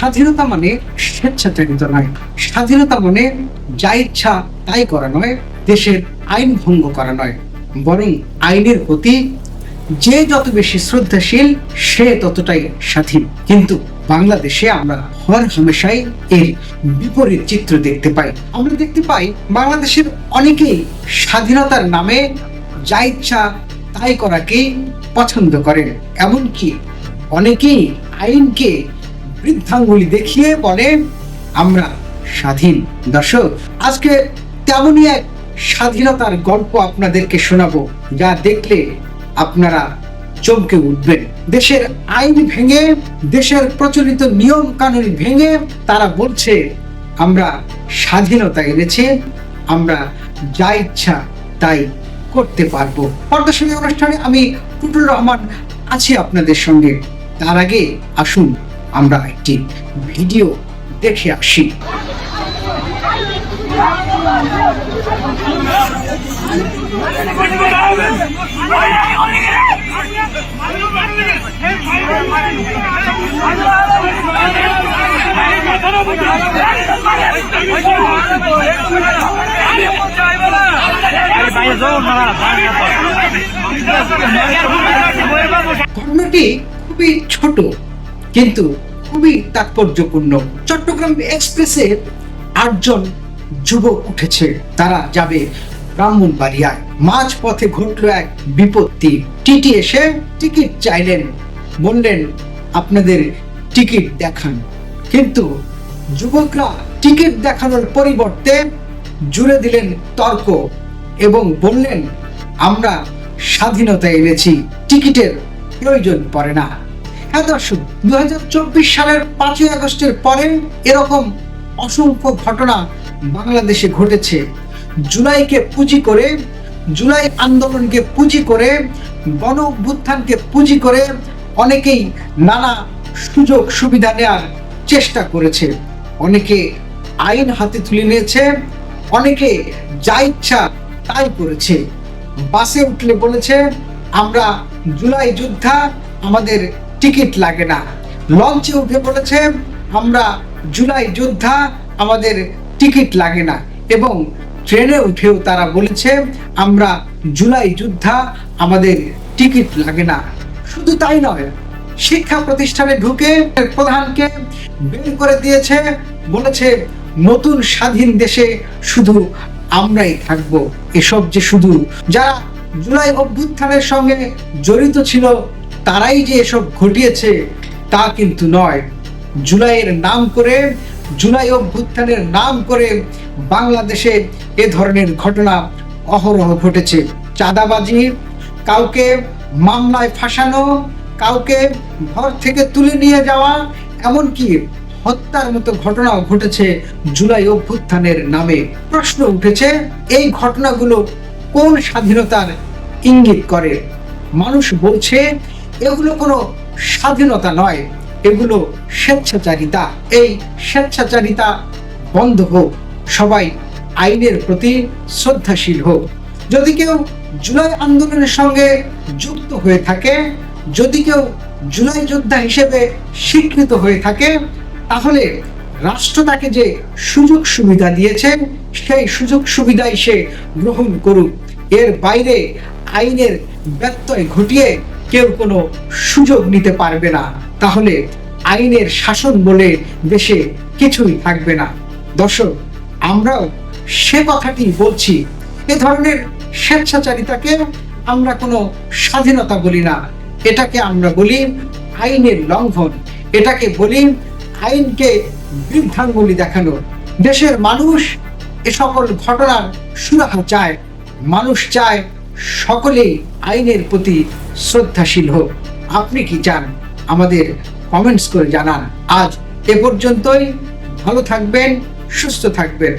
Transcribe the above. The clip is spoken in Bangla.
স্বাধীনতা মানে স্বেচ্ছাচারিত নয়। স্বাধীনতা মানে যা ইচ্ছা তাই করা নয়, দেশের আইন ভঙ্গ করা নয়। বরং আইনের প্রতি যে যত বেশি শ্রদ্ধাশীল, সে ততটাই স্বাধীন। কিন্তু বাংলাদেশে আমরা হর হামেশাই এর বিপরীত চিত্র দেখতে পাই। আমরা দেখতে পাই বাংলাদেশের অনেকেই স্বাধীনতার নামে যা ইচ্ছা তাই করাকেই পছন্দ করেন। এমনকি অনেকেই আইনকে বৃদ্ধাঙ্গুলি দেখিয়ে বলে, আমরা স্বাধীন। দর্শক, আজকে তেমনই এক স্বাধীনতার গল্প আপনাদেরকে শোনাবো, যা দেখলে আপনারা চমকে উঠবেন। দেশের আইন ভেঙে, দেশের প্রচলিত নিয়ম কানুন ভেঙে তারা বলছে, আমরা স্বাধীনতা এনেছি, আমরা যা ইচ্ছা তাই করতে পারব। পর্দাশনী অনুষ্ঠানে আমি টুটুল রহমান আছি আপনাদের সঙ্গে। তার আগে আসুন আমরা একটি ভিডিও দেখে আসি। ঘটনাটি খুবই ছোট। কিন্তু খুবই তাৎপর্যপূর্ণ। চট্টগ্রাম এক্সপ্রেসে আটজন যুবক উঠেছে। তারা যাবে ব্রাহ্মণবাড়িয়ায়। মাঝ পথে ঘটলো এক বিপত্তি। টিটি এসে টিকিট চাইলেন। বললেন, আপনাদের টিকিট দেখান। কিন্তু যুবকরা টিকিট দেখানোর পরিবর্তে জুড়ে দিলেন তর্ক এবং বললেন, আমরা স্বাধীনতা এনেছি। টিকিটের প্রয়োজন পড়ে না। হ্যাঁ দর্শক দু সালের পাঁচই আগস্টের পরে এরকম অসংখ্য ঘটনা বাংলাদেশে ঘটেছে। জুলাইকে পুঁজি করে, জুলাই আন্দোলনকে পুঁজি করে গণ অভ্যুত্থানকে পুঁজি করে অনেকেই নানা সুযোগ সুবিধা নেওয়ার চেষ্টা করেছে। অনেকে আইন হাতে তুলে নিয়েছে, অনেকে যা ইচ্ছা তাই করেছে। বাসে উঠলে বলেছে, আমরা জুলাই যোদ্ধা, আমাদের টিকিট লাগে না। লঞ্চে উঠে বলেছে, আমরা জুলাই যোদ্ধা, আমাদের টিকিট লাগে না। এবং ট্রেনে উঠেও তারা বলেছে, আমরা জুলাই যোদ্ধা, আমাদের টিকিট লাগে না। শুধু তাই নয়, শিক্ষা প্রতিষ্ঠানে ঢুকে প্রধানকে বের করে দিয়েছে, বলেছে, নতুন স্বাধীন দেশে শুধু আমরাই থাকব। এসব যে শুধু, যারা জুলাই অভ্যুত্থানের সঙ্গে জড়িত ছিল তারাই যে এসব ঘটিয়েছে তা কিন্তু নয়। জুলাইয়ের নাম করে, জুলাই অভ্যুত্থানের নাম করে বাংলাদেশে এ ধরনের ঘটনা অহরহ ঘটেছে। চাঁদাবাজি, কাউকে মামলায় ফাঁসানো, কাউকে ঘর থেকে তুলে নিয়ে যাওয়া, এমনকি হত্যার মতো ঘটনাও ঘটেছে জুলাই অভ্যুত্থানের নামে। প্রশ্ন উঠেছে, এই ঘটনাগুলো কোন স্বাধীনতার ইঙ্গিত করে? মানুষ বলছে এগুলো কোনো স্বাধীনতা নয়, এগুলো স্বেচ্ছাচারিতা। এই স্বেচ্ছাচারিতা বন্ধ হোক, সবাই আইনের প্রতি শ্রদ্ধাশীল হোক। যদি কেউ জুলাই আন্দোলনের সঙ্গে যুক্ত হয়ে থাকে, যদি কেউ জুলাই যোদ্ধা হিসেবে স্বীকৃত হয়ে থাকে, তাহলে রাষ্ট্র তাকে যে সুযোগ সুবিধা দিয়েছে, সেই সুযোগ সুবিধাই সে গ্রহণ করুক। এর বাইরে আইনের ব্যত্যয় ঘটিয়ে কেউ কোনো সুযোগ নিতে পারবে না। তাহলে আইনের শাসন বলে দেশে কিছুই থাকবে না। দর্শক, আমরাও সে কথাটি বলছি, এ ধরনের স্বেচ্ছাচারিতাকে আমরা কোনো স্বাধীনতা বলি না। এটাকে আমরা বলি আইনের লঙ্ঘন। এটাকে বলি আইনকে বৃদ্ধাঙ্গুলি দেখানো। দেশের মানুষ এ সকল ঘটনার সুরাহা চায়, মানুষ চায় সকলেই আইনের প্রতি শ্রদ্ধাশীল হোক। আপনি কি চান আমাদের কমেন্টস করে জানান। আজ এ পর্যন্তই। ভালো থাকবেন, সুস্থ থাকবেন।